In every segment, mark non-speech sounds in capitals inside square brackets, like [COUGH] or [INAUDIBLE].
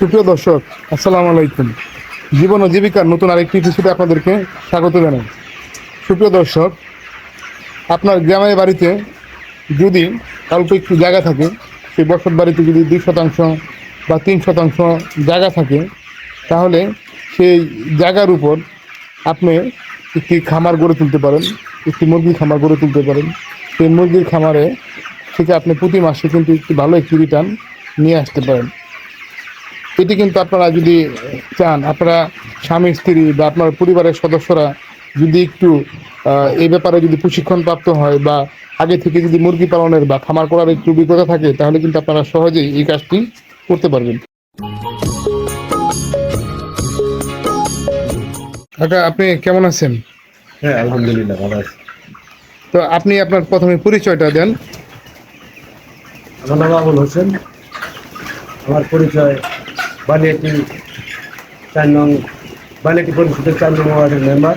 সুপ্রিয় দর্শক, আসসালামু আলাইকুম। জীবন ও জীবিকার নতুন আরেকটি এপিসোডে আপনাদেরকে স্বাগত জানাই। সুপ্রিয় দর্শক, আপনার গ্রামের বাড়িতে যদি অল্প একটু জায়গা থাকে, সেই বসত বাড়িতে যদি দুই শতাংশ বা তিন শতাংশ জায়গা থাকে, তাহলে সেই জায়গার উপর আপনি একটি খামার গড়ে তুলতে পারেন, একটি মুরগির খামার গড়ে তুলতে পারেন। সেই মুরগির খামারে থেকে আপনি প্রতি মাসে কিন্তু একটি ভালো একটি রিটার্ন নিয়ে আসতে পারেন। এটি কিন্তু আপনারা যদি চান আপনারা স্বামী স্ত্রী বা আপনার পরিবারের সদস্যরা যদি একটু এই ব্যাপারে যদি প্রশিক্ষণ প্রাপ্ত হয় বা আগে থেকে যদি মুরগি পালনের বা খামার করার একটু অভিজ্ঞতা থাকে তাহলে কিন্তু আপনারা সহজেই এই কাজটি করতে পারবেন। কাকা আপনি কেমন আছেন? হ্যাঁ আলহামদুলিল্লাহ ভালো আছি। তো আপনি আপনার প্রথমে পরিচয়টা দেন। আমার নাম আবুল হোসেন। আমার পরিচয় বালিয়াটি চার নং বালিয়াটি পরিষদের চার নং ওয়ার্ডের মেম্বার।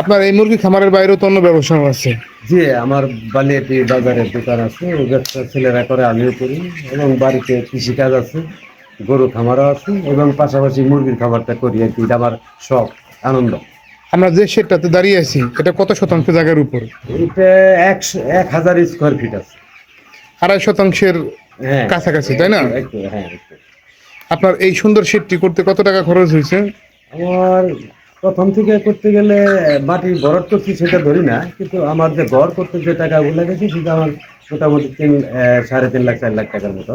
আপনার এই মুরগি খামারের বাইরেও তো অন্য ব্যবসাও আছে। জি আমার বালিয়াটি বাজারের দোকান আছে ওই ব্যবসা ছেলেরা করে আমিও করি এবং বাড়িতে কৃষিকাজ আছে গরু খামারও আছে এবং পাশাপাশি মুরগির খাবারটা করি আর কি এটা আমার শখ আনন্দ। আমরা যে শেডটাতে দাঁড়িয়ে আছি এটা কত শতাংশ জায়গার উপর? এটা একশো এক হাজার স্কোয়ার ফিট আছে। আড়াই শতাংশের হ্যাঁ কাছাকাছি তাই না? হ্যাঁ আপনার এই সুন্দর শেডটি করতে কত টাকা খরচ হয়েছে? আমার প্রথম থেকে করতে গেলে মাটি ভরট করছি সেটা ধরি না কিন্তু আমার যে ঘর করতে যে টাকাগুলো গেছে সেটা আমার মোটামুটি তিন সাড়ে তিন লাখ চার লাখ টাকার মতো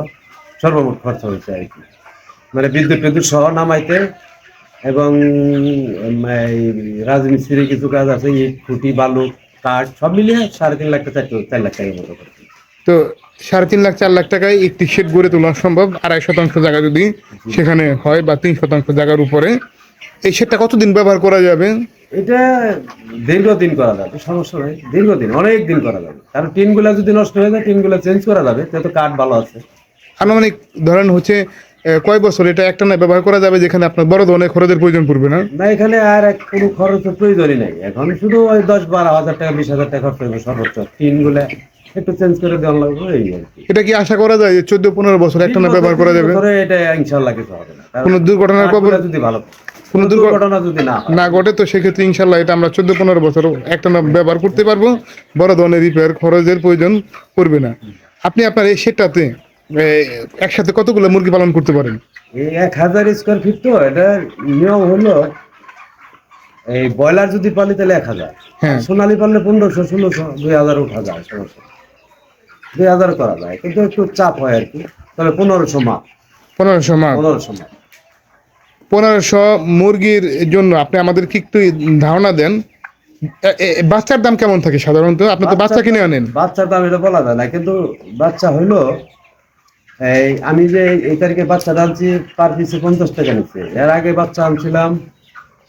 সর্বমোট খরচ হয়েছে আর কি। মানে বিদ্যুৎ বিদ্যুৎ সহ নামাইতে এবং উম, এই রাজমিস্ত্রি কিছু কাজ আছে ইট খুঁটি বালু কাঠ সব মিলিয়ে সাড়ে তিন লাখ টাকা চার লাখ টাকার মতো করছি তো সাড়ে তিন লাখ চার লাখ টাকায় একটি শেড গড়ে তোলা সম্ভব। আড়াই শতাংশ জায়গা যদি সেখানে হয় বা তিন শতাংশ জায়গার উপরে। এই শেডটা কতদিন ব্যবহার করা যাবে? এটা দীর্ঘদিন করা যাবে সমস্যা নেই। দীর্ঘদিন অনেক দিন করা যাবে। কারণ টিনগুলা যদি নষ্ট হয়ে যায় টিনগুলো চেঞ্জ করা যাবে যেহেতু কাঠ ভালো আছে। আনুমানিক ধরেন হচ্ছে কয় বছর এটা একটা না ব্যবহার করা যাবে যেখানে আপনার বড় ধরনের খরচের প্রয়োজন পড়বে না? না এখানে আর এক কোনো খরচের প্রয়োজনই নাই। এখন শুধু ওই দশ বারো হাজার টাকা বিশ হাজার টাকা খরচ হবে সর্বোচ্চ। টিনগুলা একটু চেঞ্জ করে দেওয়া লাগবে এই আর কি। এটা কি আশা করা যায় যে চোদ্দ পনেরো বছর একটা না ব্যবহার করা যাবে? এটা ইনশাল্লাহ কিছু হবে না। কোনো দুর্ঘটনার যদি ভালো কোনো দুর্ঘটনা যদি না না ঘটে তো সেক্ষেত্রে ইনশাল্লাহ এটা আমরা চোদ্দ পনেরো বছর একটা না ব্যবহার করতে পারব। বড় ধরনের রিপেয়ার খরচের প্রয়োজন পড়বে না। আপনি আপনার এই এ, একসাথে কতগুলো মুরগি পালন করতে পারেন? এই এক হাজার স্কোয়ার ফিট তো এটা নিয়ম হলো এই ব্রয়লার যদি পালি তাহলে এক হাজার। হ্যাঁ। সোনালি পারলে পনেরোশো ষোলোশো দুই হাজার উঠা যায় সমস্যা। দুই হাজার করা যায় কিন্তু একটু চাপ হয় আর কি। তাহলে পনেরোশো মাপ পনেরোশো মাস পনেরোশো মাপ পনেরোশো মুরগির জন্য আপনি আমাদেরকে একটু ধারণা দেন? বাচ্চার দাম কেমন থাকে সাধারণত? আপনি তো বাচ্চা কিনে আনেন। বাচ্চার দাম এটা বলা যায় না কিন্তু বাচ্চা হইল এই আমি যে এই তারিখে বাচ্চা আনছি পার পিসে পঞ্চাশ টাকা নিচ্ছে। এর আগে বাচ্চা আনছিলাম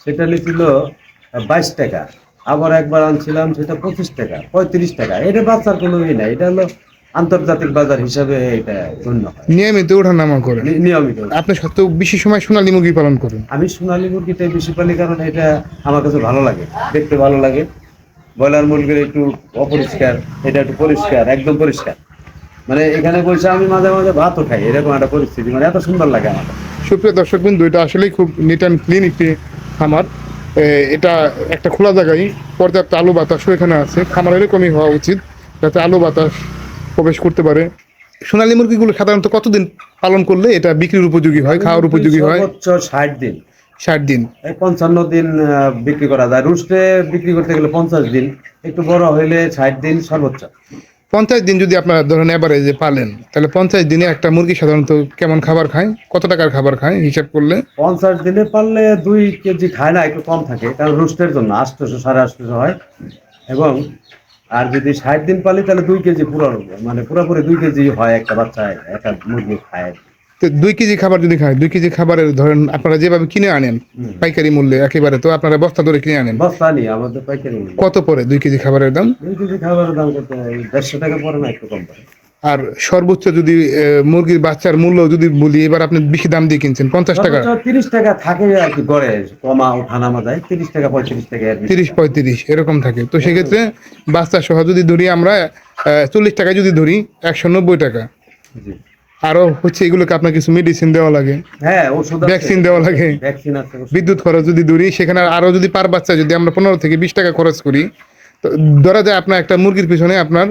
সেটা নিছিল বাইশ টাকা। আবার একবার আনছিলাম সেটা পঁচিশ টাকা পঁয়ত্রিশ টাকা। এটা বাচ্চার কোনো ই নাই এটা হলো আন্তর্জাতিক বাজার হিসাবে এটা গণ্য হয়। নিয়মিত ওঠানামা করেন? নিয়মিত আপনি সত্য বেশি সময় সোনালী মুরগি পালন করেন? আমি সোনালী মুরগিটাই বেশি পালি কারণ এটা আমার কাছে ভালো লাগে দেখতে ভালো লাগে। ব্রয়লার মুরগির একটু অপরিষ্কার এটা একটু পরিষ্কার একদম পরিষ্কার। মানে এখানে বসে আমি মাঝে মাঝে ভাতও খাই এরকম একটা পরিস্থিতি মানে এত সুন্দর লাগে আমার। সুপ্রিয় দর্শক বিন্দু এটা আসলেই খুব নিট অ্যান্ড ক্লিন একটি খামার। এটা একটা খোলা জায়গায় পর্যাপ্ত আলো বাতাসও এখানে আছে। খামার এরকমই হওয়া উচিত যাতে আলো বাতাস প্রবেশ করতে পারে। সোনালী মুরগিগুলো সাধারণত কতদিন পালন করলে এটা বিক্রির উপযোগী হয় খাওয়ার উপযোগী হয়? সর্বোচ্চ ষাট দিন। ষাট দিন। পঞ্চান্ন দিন বিক্রি করা যায়। রুস্টে বিক্রি করতে গেলে পঞ্চাশ দিন। একটু বড় হইলে ষাট দিন সর্বোচ্চ। পঞ্চাশ দিন যদি আপনারা ধরেন এবারে যে পালেন তাহলে পঞ্চাশ দিনে একটা মুরগি সাধারণত কেমন খাবার খায়? কত টাকার খাবার খায় হিসাব করলে? পঞ্চাশ দিনে পারলে দুই কেজি খায় না একটু কম থাকে। কারণ রুস্টের জন্য আটশোশো সাড়ে আটশোশো হয়। এবং আর যদি ষাট দিন পালি তাহলে দুই কেজি পুরানো মানে পুরোপুরি দুই কেজি হয় একটা বাচ্চা একটা মুরগি খায়। তো দুই কেজি খাবার যদি খায় দুই কেজি খাবারের ধরেন আপনারা যেভাবে কিনে আনেন পাইকারি মূল্যে একেবারে তো আপনারা বস্তা ধরে কিনে আনেন? বস্তা আনি আমাদের পাইকারি কত পরে দুই কেজি খাবারের দাম? দুই কেজি খাবারের দাম কত? দেড়শো টাকা পরে না একটু কম পড়ে। আর সর্বোচ্চ যদি মুরগির বাচ্চার মূল্য যদি বলি এবার আপনি বেশি দাম দিয়ে কিনছেন পঞ্চাশ টাকা। তিরিশ টাকা থাকে আর কি গড়ে কমা ওঠা নামা যায় তিরিশ টাকা পঁয়ত্রিশ টাকা তিরিশ পঁয়ত্রিশ এরকম থাকে। তো সেক্ষেত্রে বাচ্চা সহ যদি ধরি আমরা চল্লিশ টাকা যদি ধরি একশো নব্বই টাকা। আরও হচ্ছে এগুলোকে আপনার কিছু মেডিসিন দেওয়া লাগে। হ্যাঁ ওষুধ ভ্যাকসিন দেওয়া লাগে। বিদ্যুৎ খরচ যদি ধরি সেখানে আরও যদি পার বাচ্চা যদি আমরা পনেরো থেকে বিশ টাকা খরচ করি তো ধরা যায় আপনার একটা মুরগির পিছনে আপনার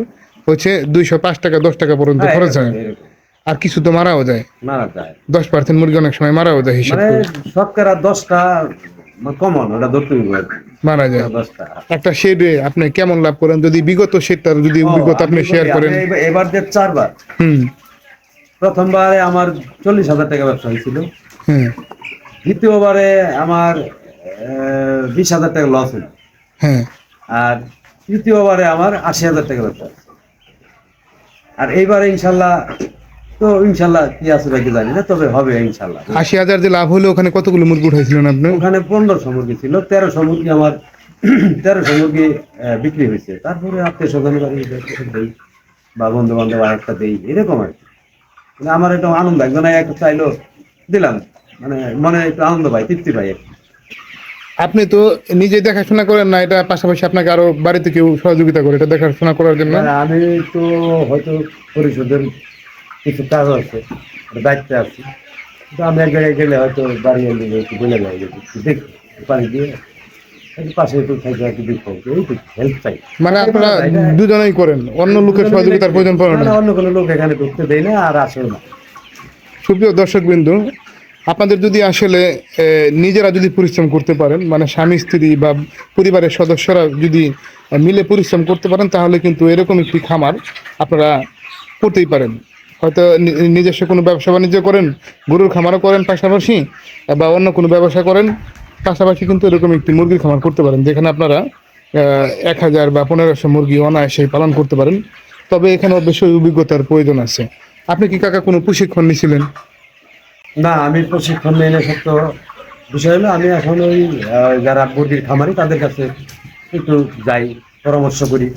হচ্ছে দুইশো পাঁচ টাকা দশ টাকা পর্যন্ত হ্যাঁ, খরচ হয়। আর কিছু তো মারাও যায়। মারা যায়। দশ পার্সেন্ট মুরগি অনেক সময় মারাও যায় হিসাব মানে শতকরা দশটা কমন ওটা ধরতে। মারা যায়। একটা শেডে আপনি কেমন লাভ করেন? যদি বিগত শেডটার যদি অভিজ্ঞতা আপনি শেয়ার করেন। এবার- যে চারবার। হুম। প্রথমবারে আমার চল্লিশ হাজার টাকা ব্যবসা হয়েছিল। হ্যাঁ দ্বিতীয়বারে আমার বিশ হাজার টাকা লস হলো। হ্যাঁ। আর তৃতীয়বারে আমার আশি হাজার টাকা ব্যবসা। আর এইবারে ইনশাল্লাহ তো ইনশাল্লাহ কি আছে নাকি জানি না তবে হবে ইনশাল্লাহ। আশি হাজার যে লাভ হলো ওখানে কতগুলো মুরগি উঠাইছিলেন আপনি? ওখানে পনেরোশো মুরগি ছিল তেরোশো মুরগি আমার [CLEARS THROAT] তেরোশো মুরগি বিক্রি হয়েছে। তারপরে আত্মীয় স্বজন বাড়ি দেই বা বন্ধু বান্ধব একটা দেই এরকম আর কি। মানে আমার একটু আনন্দ একজন একটা চাইলো দিলাম। মানে মনে একটু আনন্দ পাই তৃপ্তি পাই। আপনি তো নিজে দেখাশোনা করেন না এটা পাশাপাশি আপনাকে আরও বাড়িতে কেউ সহযোগিতা করে এটা দেখাশোনা করার জন্য? আমি তো হয়তো পরিশোধের কিছু কাজ আছে দায়িত্বে আছি। কিন্তু আমি এক জায়গায় গেলে হয়তো বাড়ি এলে একটু বলে যায় একটু দেখি পানি দিয়ে। পাশে একটু খাইতে একটু দেখো এই তো হেল্প চাই। মানে আপনারা দুজনেই করেন অন্য লোকের সহযোগিতার প্রয়োজন পড়ে না, অন্য কোনো লোক এখানে ঢুকতে দেয় না আর আসেও না। সুপ্রিয় দর্শক বিন্দু আপনাদের যদি আসলে নিজেরা যদি পরিশ্রম করতে পারেন মানে স্বামী, স্ত্রী বা পরিবারের সদস্যরা যদি মিলে পরিশ্রম করতে পারেন, তাহলে কিন্তু এরকম একটি খামার আপনারা করতেই পারেন। হয়তো নিজস্ব কোনো ব্যবসা বাণিজ্য করেন, গরুর খামারও করেন পাশাপাশি, বা অন্য কোনো ব্যবসা করেন, পাশাপাশি কিন্তু এরকম একটি মুরগির খামার করতে পারেন, যেখানে আপনারা এক হাজার বা পনেরোশো মুরগি অনায়াসে পালন করতে পারেন। তবে এখানে অবশ্যই অভিজ্ঞতার প্রয়োজন আছে। আপনি কি কাকা কোনো প্রশিক্ষণ নিয়েছিলেন না, আমি প্রশিক্ষণ নিয়ে এনে সত্য বিষয় হলো আমি এখন ওই যারা মুরগির খামারি, তাদের কাছে একটু যাই, পরামর্শ করি,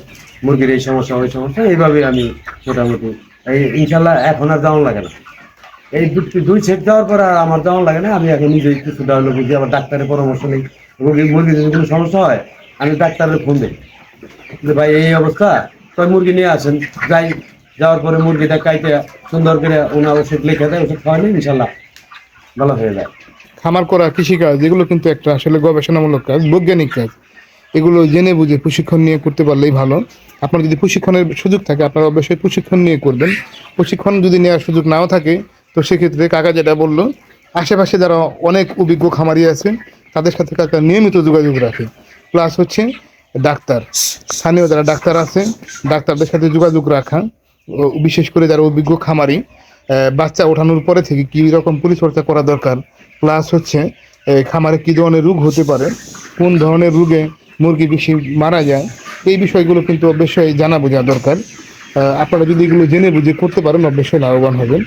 মুরগির এই সমস্যা, ওই সমস্যা এইভাবে আমি মোটামুটি, এই ইনশাল্লাহ এখন আর যাওয়ান লাগে না। এই দুই সেট যাওয়ার পর আর আমার যাওয়ান লাগে না, আমি এখন নিজেই কিছুটা হলো বুঝি, আবার ডাক্তারের পরামর্শ নেই। মুরগির মুরগির যদি কোনো সমস্যা হয়, আমি ডাক্তারের ফোন দিই। যে ভাই, এই অবস্থা তো মুরগি নিয়ে আসেন, যাই, যাওয়ার পরে মুরগিটা কাইতে সুন্দর করে ওনার ওষুধ লিখে দেয়, ওষুধ খাওয়ানি ইনশাল্লাহ হয়ে যায়। খামার করা কৃষিকাজ, এগুলো কিন্তু একটা আসলে গবেষণামূলক কাজ, বৈজ্ঞানিক কাজ। এগুলো জেনে বুঝে প্রশিক্ষণ নিয়ে করতে পারলেই ভালো। আপনার যদি প্রশিক্ষণের সুযোগ থাকে, আপনারা অবশ্যই প্রশিক্ষণ নিয়ে করবেন। প্রশিক্ষণ যদি নেওয়ার সুযোগ নাও থাকে, তো সেক্ষেত্রে কাকা যেটা বলল, আশেপাশে যারা অনেক অভিজ্ঞ খামারি আছে তাদের সাথে কাকা নিয়মিত যোগাযোগ রাখে। প্লাস হচ্ছে ডাক্তার, স্থানীয় যারা ডাক্তার আছে ডাক্তারদের সাথে যোগাযোগ রাখা বিশেষ করে যারা অভিজ্ঞ খামারি বাচ্চা ওঠানোর পরে থেকে কি রকম পরিচর্যা করা দরকার? প্লাস হচ্ছে খামারে কী ধরনের রোগ হতে পারে? কোন ধরনের রোগে মুরগি বেশি মারা যায়? এই বিষয়গুলো কিন্তু অবশ্যই জানা বোঝা দরকার। আপনারা যদি এগুলো জেনে বুঝে করতে পারেন, অবশ্যই লাভবান হবেন।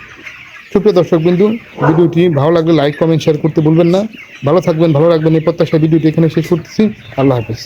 সুপ্রিয় দর্শক বিন্দু, ভিডিওটি ভালো লাগলে লাইক, কমেন্ট শেয়ার করতে ভুলবেন না। ভালো থাকবেন, ভালো রাখবেন। এই প্রত্যাশা ভিডিওটি এখানে শেষ করতেছি। আল্লাহ হাফেজ।